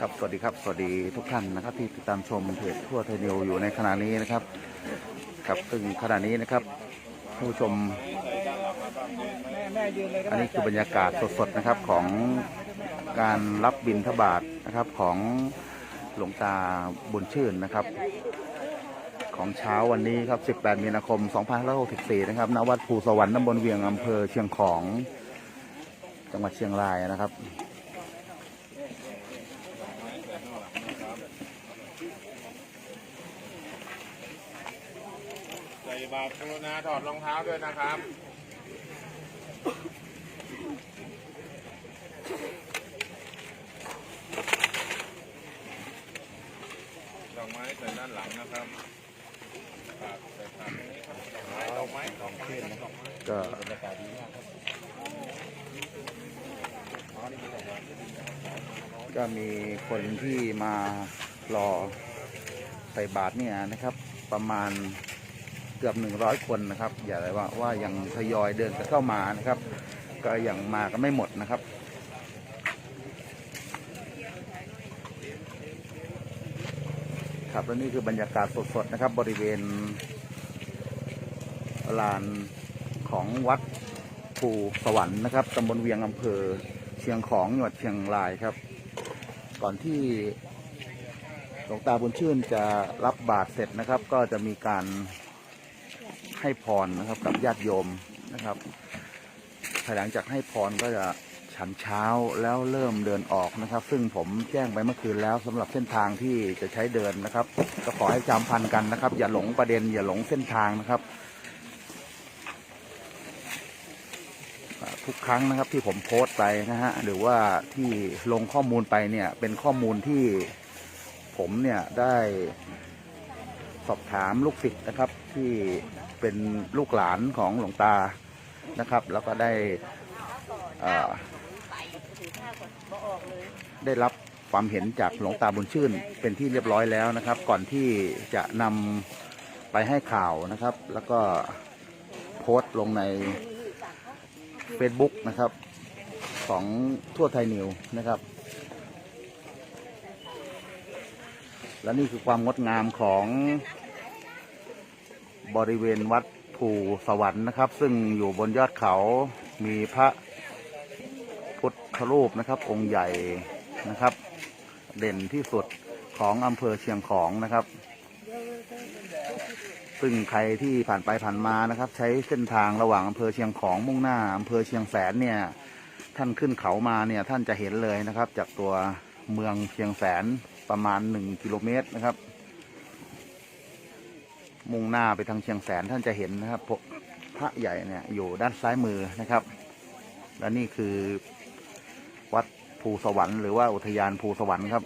ครับสวัสดีครับสวัสดีทุกท่านนะครับ ที่ติดตามชมเพจทั่วไทยนิวอยู่ในขณะนี้นะครับครับซึ่งขณะนี้นะครับผู้ชม อันนี้คือบรรยากาศสดๆนะครับของการรับบิณฑบาตนะครับของหลวงตาบุญชื่นนะครับ ของเช้าวันนี้ครับ 18 มีนาคม 2564 นะครับณวัดภูสวรรค์ตำบลเวียงอำเภอเชียงของจังหวัดเชียงรายนะครับ ใส่บาตรกรุณาถอดรองเท้าด้วยนะครับ ดอกไม้ใส่ด้านหลังนะครับครับใส่ตามนี้ครับดอกไม้ดอกไม้ดอกไม้ครับดอกไม้ก็ก็มีคนที่มารอใส่บาทเนี่ยนะครับ ประมาณ เกือบหนึ่งร้อยคนนะครับอย่าเลยว่าว่ายังทยอยเดินกันเข้ามานะครับ ก็ยังมากันไม่หมดนะครับครับและนี่คือบรรยากาศสดๆนะครับ บริเวณลานของวัดภูสวรรค์นะครับตำบลเวียงอำเภอเชียงของจังหวัดเชียงรายครับ ก่อนที่หลวงตาบุญชื่นจะรับบาตรเสร็จนะครับ ก็จะมีการ ให้พรนะครับกับญาติโยมนะครับภายหลังจากให้พรก็จะฉันเช้าแล้วเริ่มเดินออกนะครับ ซึ่งผมแจ้งไปเมื่อคืนแล้วสำหรับเส้นทางที่จะใช้เดินนะครับ ก็ขอให้จำพันกันนะครับ อย่าหลงประเด็น อย่าหลงเส้นทางนะครับ ทุกครั้งนะครับที่ผมโพสต์ไปนะฮะหรือว่าที่ลงข้อมูลไปเนี่ยเป็นข้อมูลที่ผมเนี่ยได้ อบถามลูกศิษย์นะครับ ที่เป็นลูกหลานของหลวงตานะครับ แล้วก็ได้ได้รับความเห็นจากหลวงตาบุญชื่น เป็นที่เรียบร้อยแล้วนะครับ ก่อนที่จะนำไปให้ข่าวนะครับ แล้วก็โพสต์ลงใน Facebook นะครับ ของทั่วไทยนิวนะครับ และนี่คือความงดงามของ บริเวณวัดภูสวรรค์นะครับ ซึ่งอยู่บนยอดเขามีพระพุทธรูปนะครับ องค์ใหญ่นะครับ เด่นที่สุดของอำเภอเชียงของนะครับ ซึ่งใครที่ผ่านไปผ่านมานะครับ ใช้เส้นทางระหว่างอำเภอเชียงของมุ่งหน้าอำเภอเชียงแสนเนี่ย ท่านขึ้นเขามาเนี่ยท่านจะเห็นเลยนะครับ จากตัวเมืองเชียงแสนประมาณหนึ่งกิโลเมตรนะครับ มุ่งหน้าไปทางเชียงแสนท่านจะเห็นนะครับพระใหญ่เนี่ยอยู่ด้านซ้ายมือนะครับ และนี่คือวัดภูสวรรค์หรือว่าอุทยานภูสวรรค์ครับ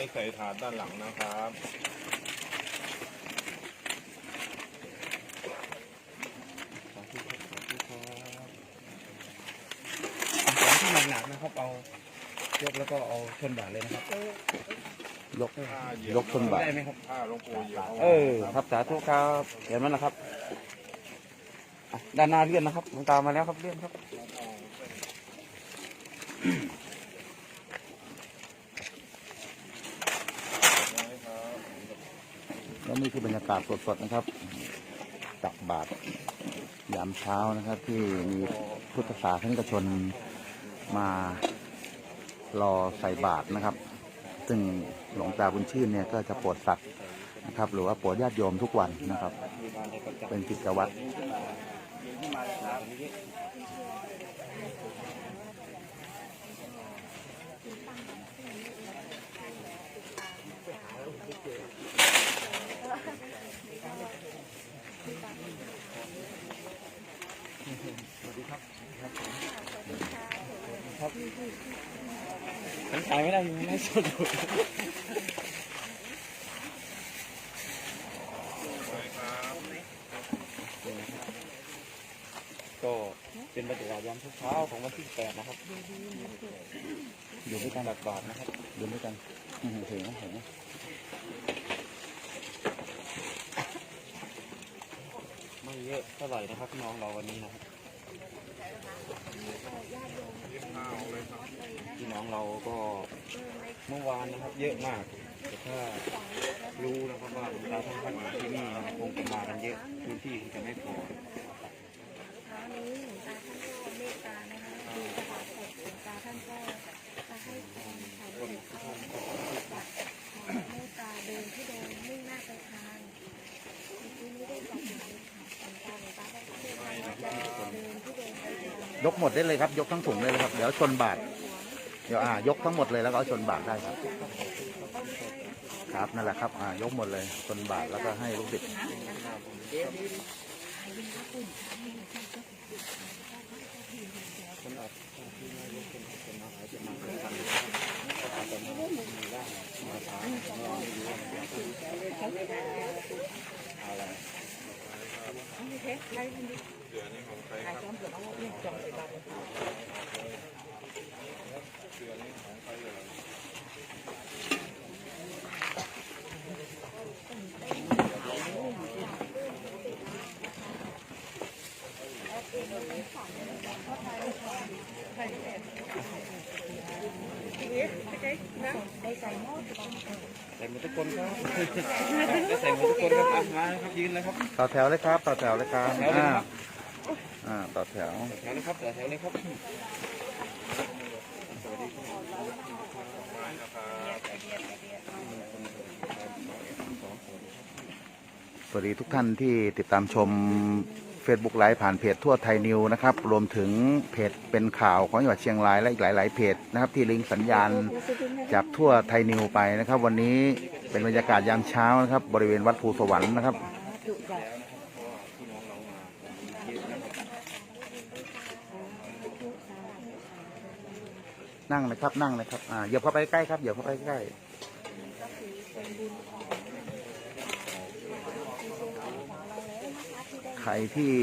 ไม่ใส่ถาดด้านหลังนะครับของที่หนักๆนะครับเอายกแล้วก็เอาชนบาทเลยนะครับยกผ้าเหยยบยกต้นบาทได้ไหมครับผ้าหลวงปู่เหยียบเออครับสาธุครับเห็นไหมนะครับอะด้านหน้าเลื่อนนะครับหลวงตามาแล้วครับเลื่อนครับ แล้วนี่คือบรรยากาศสดๆนะครับตักบาตรยามเช้านะครับ ที่มีพุทธศาสนิกชนมารอใส่บาตรนะครับ ซึ่งหลวงตาบุญชื่นเนี่ยก็จะปวดสัตว์นะครับ หรือว่าปวดญาติโยมทุกวันนะครับ เป็นกิจวัตร มันขายไม่ได้มันไม่สดก็เป็นบรรยากาศยามเช้าของวันที่แปดนะครับ อยู่ด้วยกันบาดบาดนะครับอยู่ด้วยกันเห็นไหมเห็นไหม เท่าไหร่นะครับน้องเราวันนี้นะครับพี่น้องเราก็เมื่อวานนะครับ เยอะมากแต่ถ้ารู้นะครับว่าเราท่านพักอยู่ที่นี่นะครับคงจะมากันเยอะพื้นที่คงจะไม่พอ เช้านี้หลวงตาท่านก็เมตตานะคะดูสถานศพหลวงตาท่านก็จะให้พรชาวบ้านก็ขอเมตตาเดินที่เดินมุ่งหน้าไปทางเมื่อกี้นี้ได้บอกหมายค่ะหลวงตาหลวงตาได้พูดว่าจะเดินที่เดินไปทาง ยกหมดได้เลยครับ ยกทั้งถุงเลยนะครับ เดี๋ยวชนบาท เดี๋ยวอ่ายกทั้งหมดเลยแล้วก็เอาชนบาทได้ครับ ครับนั่นแหละครับอ่ายกหมดเลยชนบาทแล้วก็ให้ลูกศิษย์เอาอะไรได้ ใส่หม้อใส่หมดทุกคนครับได้ใส่หมดทุกคนครับอะมาครับยืนเลยครับต่อแถวเลยครับต่อแถวเลยครับแถวเลยอ่าครับ อ่าต่อแถวแถวเลยครับแถวเลยครับสวัสดีทุกท่านที่ติดตามชม Facebook ไลฟ์ผ่านเพจทั่วไทยนิวนะครับ รวมถึงเพจเป็นข่าวของจังหวัดเชียงรายและอีกหลาย ๆ เพจนะครับที่ลิงก์สัญญาณจากทั่วไทยนิวไปนะครับ วันนี้เป็นบรรยากาศยามเช้านะครับ บริเวณวัดภูสวรรค์นะครับ นั่งเลยครับนั่งเลยครับอ่าเหยียบเข้าไปใกล้ครับเหยียบเข้าไปใกล้ใครที่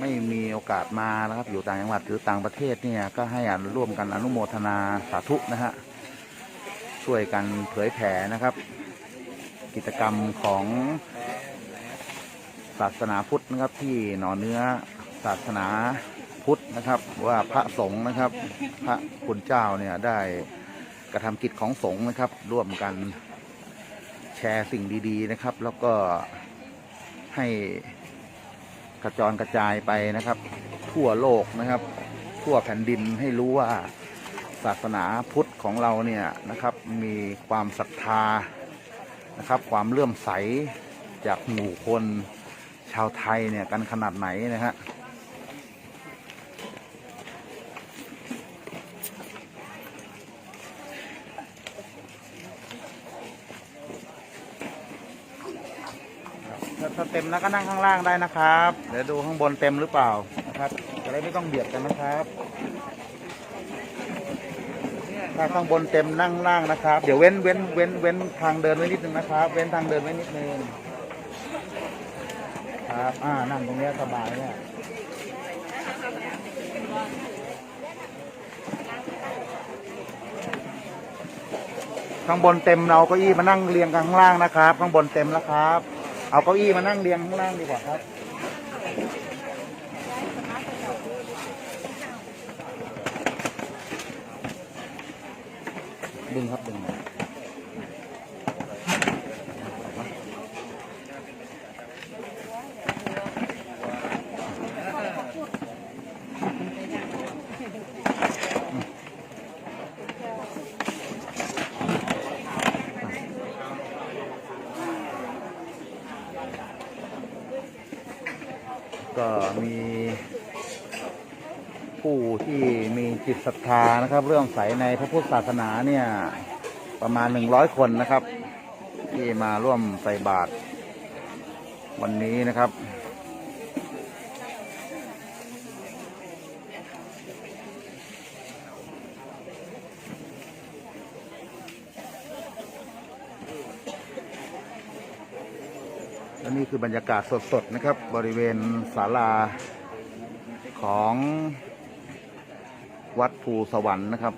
ไม่มีโอกาสมานะครับ อยู่ต่างจังหวัดหรือต่างประเทศเนี่ยก็ให้อ่านร่วมกันอนุโมทนาสาธุนะฮะช่วยกันเผยแผ่นะครับ กิจกรรมของศาสนาพุทธนะครับที่หนอเนื้อศาสนา พุทธนะครับ ว่าพระสงฆ์นะครับ พระคุณเจ้าเนี่ยได้กระทำกิจของสงฆ์นะครับ ร่วมกันแชร์สิ่งดีๆนะครับ แล้วก็ให้กระจรกระจายไปนะครับ ทั่วโลกนะครับ ทั่วแผ่นดินให้รู้ว่าศาสนาพุทธของเราเนี่ยนะครับ มีความศรัทธานะครับ ความเลื่อมใสจากหมู่คนชาวไทยเนี่ยกันขนาดไหนนะฮะถ้าถ้าเต็มแล้วก็นั่งข้างล่างได้นะครับ เดี๋ยวดูข้างบนเต็มหรือเปล่านะครับจะได้ไม่ต้องเบียดกันนะครับ ถ้าข้างบนเต็มนั่งล่างนะครับ เดี๋ยวเว้นเว้นเว้นเว้นทางเดินไว้นิดนึงนะครับ เว้นทางเดินไว้นิดนึงครับอ่านั่งตรงนี้สบายเนี่ยข้างบนเต็มเราก้าอี้มานั่งเรียงกันข้างล่างนะครับ ข้างบนเต็มแล้วครับ เอาเก้าอี้มานั่งเรียงข้างล่างดีกว่าครับ ก็มีผู้ที่มีจิตศรัทธานะครับ เรื่องใสในพระพุทธศาสนาเนี่ยประมาณหนึ่งร้อยคนนะครับ ที่มาร่วมใส่บาตรวันนี้นะครับ นี่คือบรรยากาศสดๆนะครับ บริเวณศาลาของวัดภูสวรรค์นะครับ